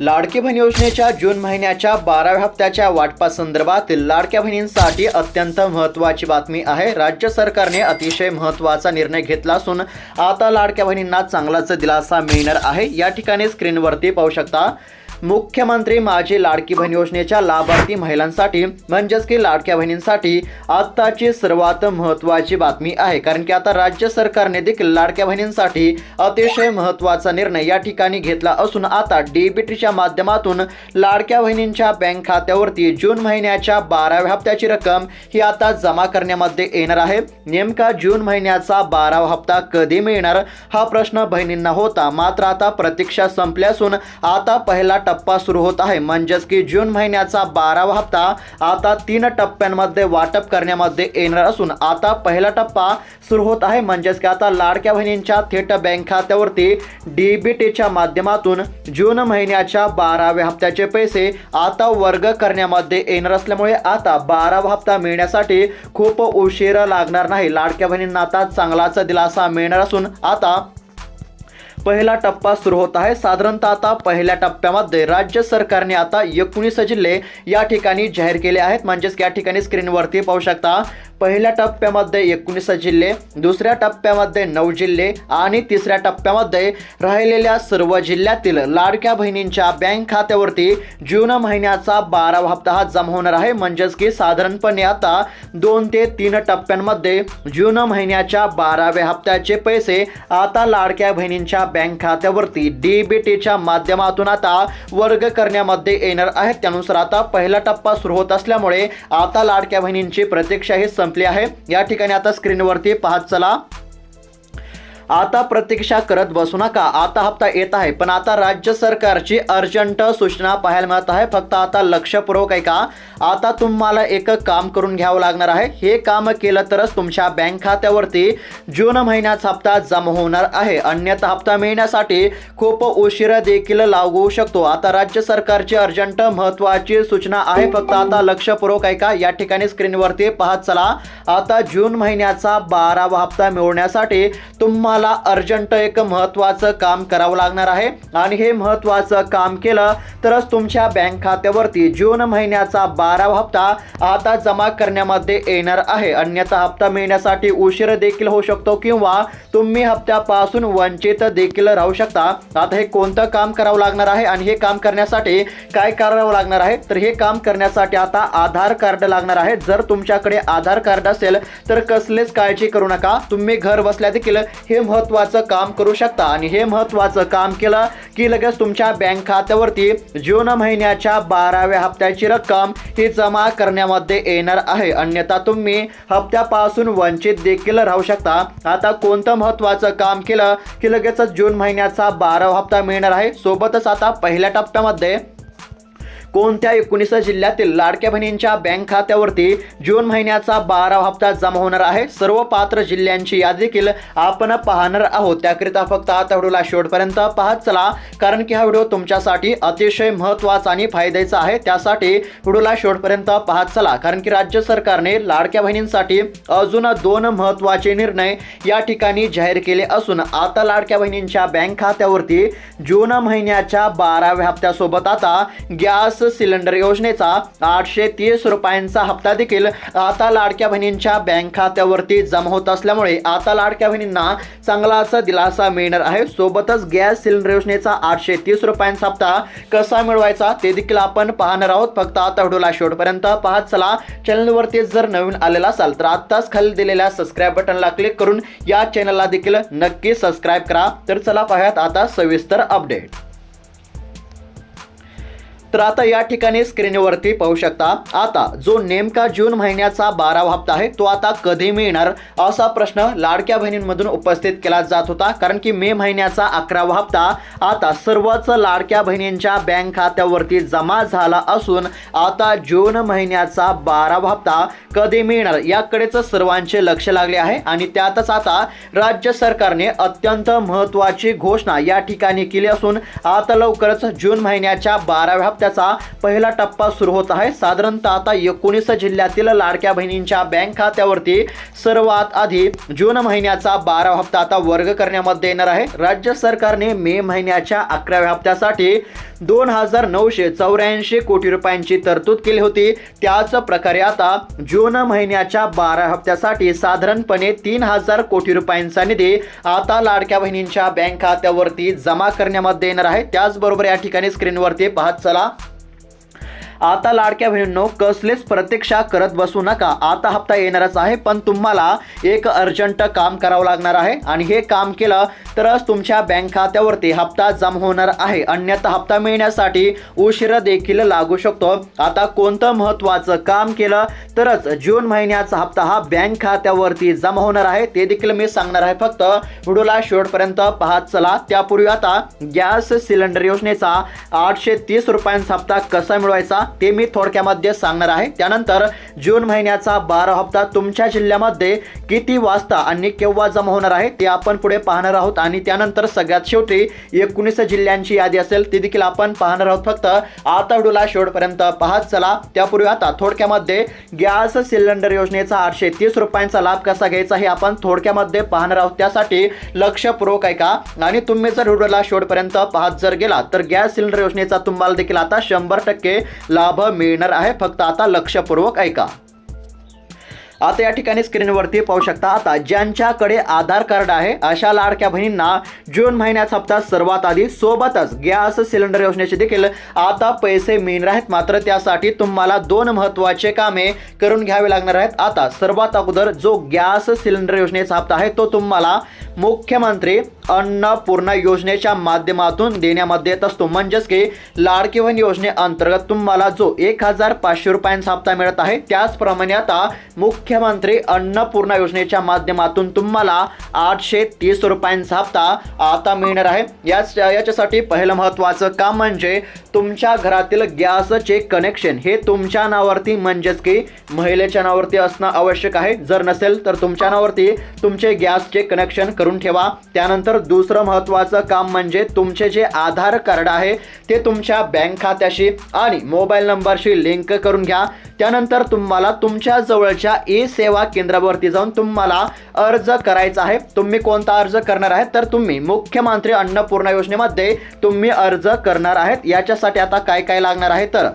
लाडकी बहीण योजनेच्या जून महिन्याच्या बाराव्या हप्त्याच्या वाटपासंदर्भात लाडक्या बहिणींसाठी अत्यंत महत्त्वाची बातमी आहे. राज्य सरकारने अतिशय महत्त्वाचा निर्णय घेतला असून आता लाडक्या बहिणींना चांगलाच दिलासा मिळणार आहे. या ठिकाणी स्क्रीनवरती पाहू शकता मुख्यमंत्री माझी लाडकी बहीण योजनेच्या लाभार्थी महिलांसाठी म्हणजेच की लाडक्या बहिणींसाठी आत्ताची सर्वात महत्त्वाची बातमी आहे. कारण की आता राज्य सरकारने देखील लाडक्या बहिणींसाठी अतिशय महत्त्वाचा निर्णय या ठिकाणी घेतला असून आता डीबीटीच्या माध्यमातून लाडक्या बहिणींच्या बँक खात्यावरती जून महिन्याच्या बाराव्या हप्त्याची रक्कम ही आता जमा करण्यामध्ये येणार आहे. नेमका जून महिन्याचा बारावा हप्ता कधी मिळणार? हा प्रश्न बहिणींना होता. मात्र आता प्रतीक्षा संपल्यासून असून आता पहिला टप्पा सुरू होत आहे. म्हणजेच की जून महिन्याचा बारावा हप्ता आता तीन टप्प्यांमध्ये वाटप करण्यामध्ये येणार असून आता पहिला टप्पा सुरू होत आहे. म्हणजेच की आता लाडक्या बहिणींच्या थेट बँक खात्यावरती डीबीटीच्या माध्यमातून जून महिन्याच्या बाराव्या हप्त्याचे पैसे आता वर्ग करण्यामध्ये येणार असल्यामुळे आता बारावा हप्ता मिळण्यासाठी खूप उशीर लागणार नाही. लाडक्या बहिणींना आता चांगलाच दिलासा मिळणार असून आता पहिला टप्पा सुरू होत आहे. साधारणतः आता पहिल्या टप्प्यामध्ये राज्य सरकारने आता एकोणीस जिल्हे या ठिकाणी जाहीर केले आहेत. म्हणजेच या ठिकाणी स्क्रीनवरती पाहू शकता. पहिल्या टप्प्यामध्ये एकोणीस जिल्हे दुसऱ्या टप्प्यामध्ये नऊ जिल्हे आणि तिसऱ्या टप्प्यामध्ये राहिलेल्या सर्व जिल्ह्यातील लाडक्या बहिणींच्या बँक खात्यावरती जून महिन्याचा बारावा हप्ता हा जमा होणार आहे. म्हणजेच की साधारणपणे आता दोन ते तीन टप्प्यांमध्ये जून महिन्याच्या बाराव्या हप्त्याचे पैसे आता लाडक्या बहिणींच्या बँक खात्यावरती डीबीटीच्या माध्यमातून आता वर्ग करण्यामध्ये येणार आहेत. त्यानुसार आता पहिला टप्पा सुरू होत असल्यामुळे आता लाडक्या बहिणींची प्रतीक्षा ही संपली आहे. या ठिकाणी आता स्क्रीनवरती पाहत चला. आता प्रतीक्षा करत बसू नका. आता हप्ता येत आहे पण आता राज्य सरकारची अर्जंट सूचना पाहायला मिळत आहे. फक्त आता लक्षपूर्वक आहे का आता तुम्हाला एक काम करून घ्यावं लागणार आहे. हे काम केलं तरच तुमच्या बँक खात्यावरती जून महिन्याचा हप्ता जमा होणार आहे. अन्यथा हप्ता मिळण्यासाठी खूप उशीर देखील लागू शकतो. आता राज्य सरकारची अर्जंट महत्वाची सूचना आहे. फक्त आता लक्षपूर्वक आहे का या ठिकाणी स्क्रीनवरती पाहत चला. आता जून महिन्याचा बारावा हप्ता मिळवण्यासाठी तुम्हाला अर्जंट एक महत्त्वाचं काम करावं लागणार आहे. आणि हे महत्त्वाचं काम केलं तरच तुमच्या बँक खात्यावरती जून महिन्याचा बारावा हप्ता आता जमा करण्यामध्ये येणार आहे. अन्यथा हप्ता मिळण्यासाठी उशीर देखील होऊ शकतो किंवा तुम्ही हप्त्यापासून वंचित देखील राहू शकता. आता हे कोणतं काम करावं लागणार आहे आणि हे काम करण्यासाठी काय करावं लागणार आहे? तर हे काम करण्यासाठी आता आधार कार्ड लागणार आहे. जर तुमच्याकडे आधार कार्ड असेल तर कसलेच काळजी करू नका. तुम्ही घर बसल्या देखील हे महत्त्वाचं काम करू शकता. आणि हे महत्त्वाचं काम केलं की लगेच तुमच्या बँक खात्यावरती जून महिन्याच्या बाराव्या हप्त्याची रक्कम ही जमा करण्यामध्ये येणार आहे. अन्यथा तुम्ही हप्त्यापासून वंचित देखील राहू शकता. आता कोणतं महत्त्वाचं काम केलं की लगेचच जून महिन्याचा बारावा हप्ता मिळणार आहे? सोबतच आता पहिल्या टप्प्यामध्ये कोणत्या एकोणीस जिल्ह्यातील लाडक्या बहिणींच्या बँक खात्यावरती जून महिन्याचा बारावा हप्ता जमा होणार आहे? सर्व पात्र जिल्ह्यांची यादी देखील आपण पाहणार आहोत. त्याकरिता फक्त आता व्हिडिओला शेवटपर्यंत पाहत चला कारण की हा व्हिडिओ तुमच्यासाठी अतिशय महत्त्वाचा आणि फायद्याचा आहे. त्यासाठी व्हिडिओला शेवटपर्यंत पाहत चला कारण की राज्य सरकारने लाडक्या बहिणींसाठी अजून दोन महत्त्वाचे निर्णय या ठिकाणी जाहीर केले असून आता लाडक्या बहिणींच्या बँक खात्यावरती जून महिन्याच्या बाराव्या हप्त्यासोबत आता गॅस सिलेंडर योजनेचा आठशे तीस रुपयांचा हप्ता देखील आता लाडक्या बहिणींच्या बँक खात्यावरती जमा होत असल्यामुळे आता लाडक्या बहिणींना चांगलाच दिलासा मिळणार आहे. सोबतच गॅस सिलेंडर योजनेचा आठशे तीस रुपयांचा हप्ता कसा मिळवायचा ते देखील आपण पाहणार आहोत. फक्त आता व्हिडिओला शेवटपर्यंत पाहत चला. चॅनलवरती जर नवीन आलेला असाल तर आत्ताच खाली दिलेल्या सबस्क्राईब बटनला क्लिक करून या चॅनलला देखील नक्की सबस्क्राईब करा. तर चला पाहूयात आता सविस्तर अपडेट तर आता या ठिकाणी स्क्रीनवरती पाहू शकता. आता जो नेमका जून महिन्याचा बारावा हप्ता आहे तो आता कधी मिळणार? असा प्रश्न लाडक्या बहिणींमधून उपस्थित केला जात होता. कारण की मे महिन्याचा अकरावा हप्ता आता सर्वच लाडक्या बहिणींच्या बँक खात्यावरती जमा झाला असून आता जून महिन्याचा बारावा हप्ता कधी मिळणार? याकडेच सर्वांचे लक्ष लागले आहे आणि त्यातच आता राज्य सरकारने अत्यंत महत्त्वाची घोषणा या ठिकाणी केली असून आता लवकरच जून महिन्याच्या बाराव्या हप्त्या हप्त्याचा पहिला टप्पा सुरू होत आहे. साधारणतः आता एकोणीस जिल्ह्यातील लाडक्या बहिणींच्या बँक खात्यावरती सर्वात आधी जून महिन्याचा बारा हप्ता आता वर्ग करण्यामध्ये येणार आहे. राज्य सरकारने मे महिन्याच्या अकराव्या हप्त्यासाठी दोन हजार नऊशे चौऱ्याऐंशी कोटी रुपयांची तरतूद केली होती. त्याच प्रकारे आता जून महिन्याच्या बारा हप्त्यासाठी साधारणपणे तीन हजार कोटी रुपयांचा निधी आता लाडक्या बहिणींच्या बँक खात्यावरती जमा करण्यामध्ये येणार आहे. त्याचबरोबर या ठिकाणी स्क्रीनवरती पाहत चला. आता लाडक्या बहिणींनो कसलेच प्रतीक्षा करत बसू नका. आता हप्ता येणारच आहे पण तुम्हाला एक अर्जंट काम करावं लागणार आहे. आणि हे काम केलं तरच तुमच्या बँक खात्यावरती हप्ता जमा होणार आहे. अन्यथा हप्ता मिळण्यासाठी उशीर देखील लागू शकतो. आता कोणतं महत्त्वाचं काम केलं तरच जून महिन्याचा हप्ता हा बँक खात्यावरती जमा होणार आहे. ते देखील मी सांगणार आहे फक्त व्हिडिओला शेवटपर्यंत पाहत चला. त्यापूर्वी आता गॅस सिलेंडर योजनेचा आठशे तीस रुपयांचा हप्ता कसा मिळवायचा? ते मी थोडक्यामध्ये सांगणार आहे. त्यानंतर जून महिन्याचा बारा हप्ता तुमच्या जिल्ह्यामध्ये किती वाजता आणि केव्हा जमा होणार आहे ते आपण पुढे पाहणार आहोत. आणि त्यानंतर सगळ्यात शेवटी एकोणीस जिल्ह्यांची यादी असेल ती देखील आपण पाहणार आहोत. फक्त आता व्हिडिओला शेवटपर्यंत पाहत चला. त्यापूर्वी आता थोडक्यामध्ये गॅस सिलेंडर योजनेचा आठशे तीस रुपयांचा लाभ कसा घ्यायचा हे आपण थोडक्यामध्ये पाहणार आहोत. त्यासाठी लक्षपूर्वक ऐका. आणि तुम्ही जर व्हिडिओला शेवटपर्यंत पाहत जर गेला तर गॅस सिलेंडर योजनेचा तुम्हाला देखील आता शंभर टक्के लाभ मिळणार आहे. फक्त आता लक्षपूर्वक ऐका. आता या ठिकाणी स्क्रीनवरती पाहू शकता आता ज्यांच्याकडे आधार कार्ड आहे अशा लाडक्या बहिणींना जून महिन्याचा हप्ता सर्वात आधी सोबतच गॅस सिलेंडर योजनेचे देखील आता पैसे मिळणार आहेत. मात्र त्यासाठी तुम्हाला दोन महत्त्वाचे कामे करून घ्यावे लागणार आहेत. आता सर्वात अगोदर जो गॅस सिलेंडर योजनेचा हप्ता आहे तो तुम्हाला मुख्यमंत्री अन्नपूर्णा योजनेच्या माध्यमातून देण्यामध्ये येत असतो म्हणजेच की लाडकी बहीण योजनेअंतर्गत तुम्हाला जो एक हजार पाचशे रुपयांचा हप्ता मिळत आहे त्याचप्रमाणे आता मुख्यमंत्री अन्नपूर्णा योजनेच्या माध्यमातून तुम्हाला आठशे तीस रुपयांचा हप्ता आता मिळणार आहे. याच याच्यासाठी पहिलं महत्त्वाचं काम म्हणजे तुमच्या घरातील गॅसचे कनेक्शन हे तुमच्या नावावरती म्हणजेच की महिलेच्या नावावरती असणं आवश्यक आहे. जर नसेल तर तुमच्या नावावरती तुमचे गॅसचे कनेक्शन करून ठेवा. त्यानंतर दुसरं महत्त्वाचं काम म्हणजे तुमचे जे आधार कार्ड आहे ते तुमच्या बँक खात्याशी आणि मोबाईल नंबरशी लिंक करून घ्या. त्यानंतर तुम्हाला तुमच्या जवळच्या ई सेवा केंद्रावरती जाऊन तुम्हाला अर्ज करायचा आहे. तुम्ही कोणता अर्ज करणार आहे? तर तुम्ही मुख्यमंत्री अन्नपूर्णा योजनेमध्ये तुम्ही अर्ज करणार आहेत. याच्यासाठी आता काय काय लागणार आहे? तर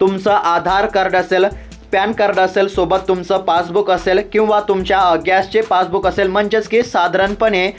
तुमचं आधार कार्ड असेल पॅन कार्ड असेल सोबत तुमचं पासबुक असेल किंवा तुमच्या गॅसचे पासबुक असेल म्हणजेच की साधारणपणे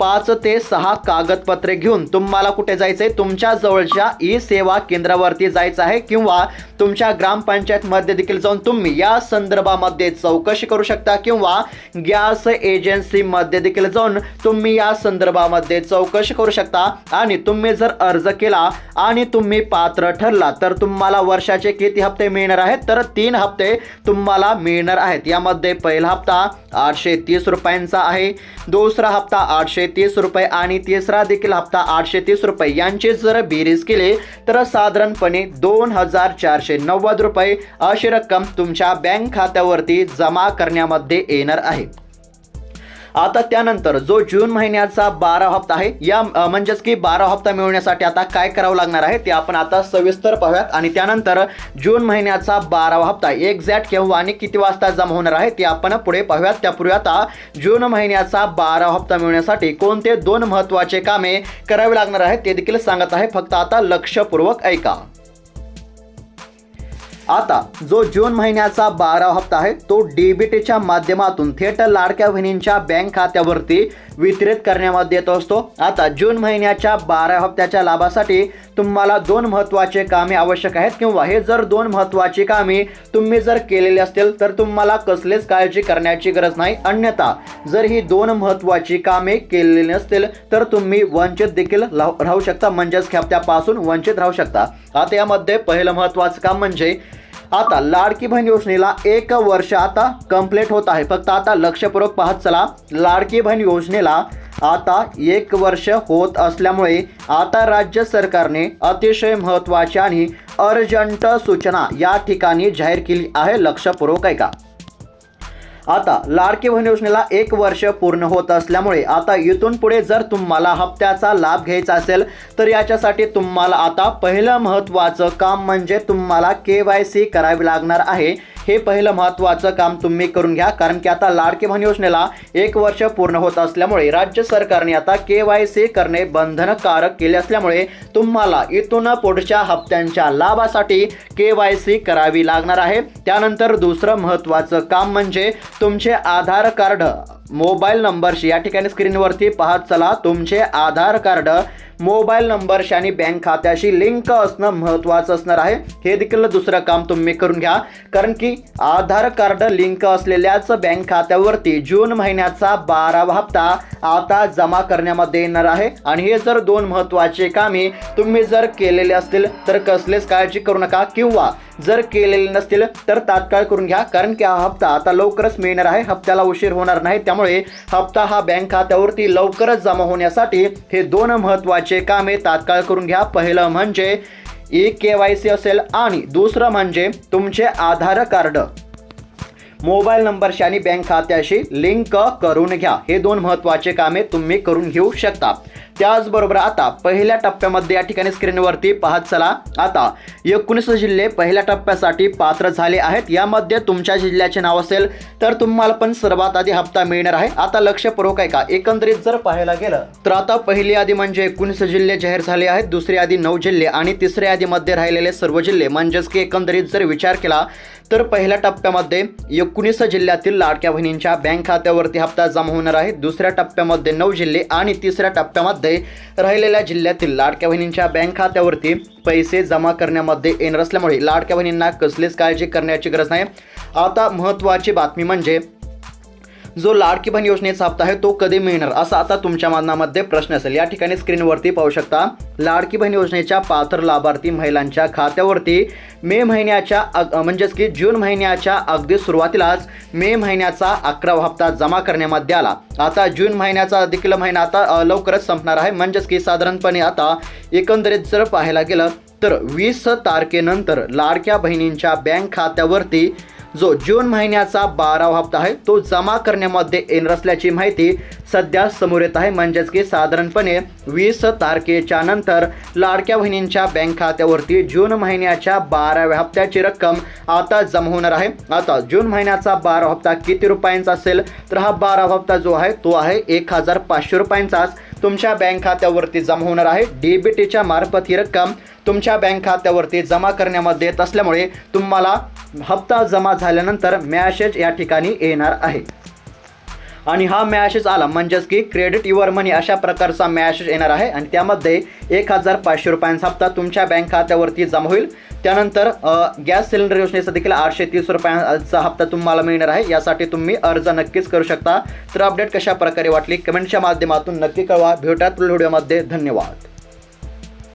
पाच ते सहा कागदपत्रे घेऊन तुम्हाला कुठे जायचं आहे तुमच्या जवळच्या ई सेवा केंद्रावरती जायचं आहे किंवा तुमच्या ग्रामपंचायतमध्ये देखील जाऊन तुम्ही या संदर्भामध्ये चौकशी करू शकता किंवा गॅस एजन्सीमध्ये देखील जाऊन तुम्ही या संदर्भामध्ये चौकशी करू शकता. आणि तुम्ही जर अर्ज केला आणि तुम्ही पात्र ठरला तर तुम्हाला वर्षाचे किती हप्ते मिळणार आहेत? तर तीन हप्ते तुम्हाला मिळणार आहेत. यामध्ये पहिला हप्ता आठशे तीस रुपयांचा आहे. दुसरा हप्ता आठशे तीस रुपये आणि तिसरा देखील हप्ता आठशे तीस रुपये यांची जर बेरीज केली तर साधारणपणे दोन हजार चारशे नव्वद रुपये अशी रक्कम तुमच्या बँक खात्यावरती जमा करण्यामध्ये येणार आहे. आता त्यानंतर जो जून महिन्याचा बारा हप्ता आहे या म्हणजेच की बारा हप्ता मिळवण्यासाठी आता काय करावं लागणार आहे ते आपण आता सविस्तर पाहूयात. आणि त्यानंतर जून महिन्याचा बारावा हप्ता एक्झॅक्ट केव्हा आणि किती वाजता जमा होणार आहे ते आपण पुढे पाहूयात. त्यापूर्वी आता जून महिन्याचा बारा हप्ता मिळवण्यासाठी कोणते दोन महत्त्वाचे कामे करावे लागणार आहेत ते देखील सांगत आहे. फक्त आता लक्षपूर्वक ऐका. आता जो जून महिन्याचा बारा हप्ता आहे तो डीबीटीच्या माध्यमातून थेट लाडक्या बहिणींच्या बँक खात्यावरती वितरित करण्यामध्ये येत असतो. आता जून महिन्याच्या बारा हप्त्याच्या लाभासाठी तुम्हाला दोन महत्त्वाचे कामे आवश्यक आहेत किंवा हे जर दोन महत्त्वाची कामे तुम्ही जर केलेली असतील तर तुम्हाला कसलेच काळजी करण्याची गरज नाही. अन्यथा जर ही दोन महत्त्वाची कामे केलेली नसतील तर तुम्ही वंचित देखील राहू राहू शकता. म्हणजेच हप्त्यापासून वंचित राहू शकता. आता यामध्ये पहिलं महत्त्वाचं काम म्हणजे आता लाडकी बहीण योजनेला एक वर्ष आता कंप्लीट होत आहे. फक्त आता लक्षपूर्वक पाहत चला. लाडकी बहीण योजनेला आता एक वर्ष होत असल्यामुळे आता राज्य सरकारने अतिशय महत्त्वाची आणि अर्जंट सूचना या ठिकाणी जाहीर केली आहे. लक्षपूर्वक ऐका. आता लाडकी बहीण योजनेला एक वर्ष पूर्ण होत असल्यामुळे आता इथून पुढे जर तुम्हाला हप्त्याचा लाभ घ्यायचा असेल तर याच्यासाठी तुम्हाला आता पहिलं महत्त्वाचं काम म्हणजे तुम्हाला के वाय सी करावी लागणार आहे. हे पहिलं महत्त्वाचं काम तुम्ही करून घ्या कारण की आता लाडके बहीण योजनेला एक वर्ष पूर्ण होत असल्यामुळे राज्य सरकारने आता के वाय सी करणे बंधनकारक केले असल्यामुळे तुम्हाला इथून पुढच्या हप्त्यांच्या लाभासाठी के वाय सी करावी लागणार आहे. त्यानंतर दुसरं महत्त्वाचं काम म्हणजे तुमचे आधार कार्ड मोबाईल नंबरशी या ठिकाणी स्क्रीनवरती पाहत चला. तुमचे आधार कार्ड मोबाईल नंबरशी आणि बँक खात्याशी लिंक असणं महत्त्वाचं असणार आहे. हे देखील दुसरं काम तुम्ही करून घ्या. कारण की आधार कार्ड लिंक असलेल्याच बँक खात्यावरती जून महिन्याचा बारावा हप्ता आता जमा करण्यामध्ये येणार आहे. आणि हे जर दोन महत्त्वाचे कामे तुम्ही जर केलेले असतील तर कसलेच काळजी करू नका. किंवा जर केलेले नसतील तर तात्काळ करून घ्या. कारण की हा हप्ता आता लवकरच मिळणार आहे. हप्त्याला उशीर होणार नाही. त्यामुळे हप्ता हा बँक खात्यावरती लवकरच जमा होण्यासाठी हे दोन महत्त्वाचे कामे तात्काळ करून घ्या. पहिलं म्हणजे ई के वाय सी असेल आणि दुसरं म्हणजे तुमचे आधार कार्ड. मोबाईल नंबरशी आणि बँक खात्याशी लिंक करून घ्या. हे दोन महत्त्वाचे कामे तुम्ही करून घेऊ शकता. त्याचबरोबर आता पहिल्या टप्प्यामध्ये या ठिकाणी स्क्रीनवरती पाहत चला. आता एकोणीस जिल्हे पहिल्या टप्प्यासाठी पात्र झाले आहेत. यामध्ये तुमच्या जिल्ह्याचे नाव असेल तर तुम्हाला पण सर्वात आधी हप्ता मिळणार आहे. आता लक्षपूर्वक आहे का? एकंदरीत जर पाहायला गेलं तर आता पहिली यादी म्हणजे एकोणीस जिल्हे जाहीर झाले आहेत. दुसरी यादी नऊ जिल्हे आणि तिसऱ्या यादीमध्ये राहिलेले सर्व जिल्हे म्हणजेच की एकंदरीत जर विचार केला तर पहिल्या टप्प्यामध्ये एकोणीस जिल्ह्यातील लाडक्या बहिणींच्या बँक खात्यावरती हप्ता जमा होणार आहे. दुसऱ्या टप्प्यामध्ये नऊ जिल्हे आणि तिसऱ्या टप्प्यामध्ये राहिलेल्या जिल्ह्यातील लाडक्या बहिणींच्या बँक खात्यावरती पैसे जमा करण्यामध्ये येणार असल्यामुळे लाडक्या बहिणींना कसलीच काळजी करण्याची गरज नाही. आता महत्त्वाची बातमी म्हणजे जो लाडकी बहीण योजनेचा हप्ता आहे तो कधी मिळणार? असा आता तुमच्या मनामध्ये प्रश्न असेल. या ठिकाणी स्क्रीनवरती पाहू शकता लाडकी बहीण योजनेच्या पात्र लाभार्थी महिलांच्या खात्यावरती मे महिन्याच्या अग- म्हणजेच की जून महिन्याच्या अगदी सुरुवातीलाच मे महिन्याचा अकरावा हप्ता जमा करण्यामध्ये आला. आता जून महिन्याचा देखील महिना आता लवकरच संपणार आहे. म्हणजेच की साधारणपणे आता एकंदरीत जर पाहायला गेलं तर वीस तारखेनंतर लाडक्या बहिणींच्या बँक खात्यावरती जो जून महिन्याचा बारावा हप्ता आहे तो जमा करण्यामध्ये येणार असल्याची माहिती सध्या समोर येत आहे. म्हणजेच की साधारणपणे वीस तारखेच्या नंतर लाडक्या बहिणींच्या बँक खात्यावरती जून महिन्याच्या बाराव्या हप्त्याची रक्कम आता जमा होणार आहे. आता जून महिन्याचा बारा हप्ता किती रुपयांचा असेल? तर हा बारा हप्ता जो आहे तो आहे एक हजार पाचशे रुपयांचाच. तुमच्या बँक खात्यावरती जमा होणार आहे. डीबीटीच्या मार्फत ही रक्कम तुमच्या बँक खात्यावरती जमा करण्यामध्ये येत असल्यामुळे तुम्हाला हप्ता जमा झाल्यानंतर मॅसेज या ठिकाणी येणार आहे. आणि हा मॅसेज आला म्हणजेच की क्रेडिट युअर मनी अशा प्रकारचा मॅसेज येणार आहे आणि त्यामध्ये एक हजार पाचशे रुपयांचा हप्ता तुमच्या बँक खात्यावरती जमा होईल. त्यानंतर गॅस सिलेंडर योजनेचा देखील आठशे तीस रुपयांचा हप्ता तुम्हाला मिळणार आहे. यासाठी तुम्ही अर्ज नक्कीच करू शकता. तर अपडेट कशा प्रकारे वाटली कमेंटच्या माध्यमातून नक्की कळवा. भेटूयात पुढील व्हिडिओमध्ये. धन्यवाद.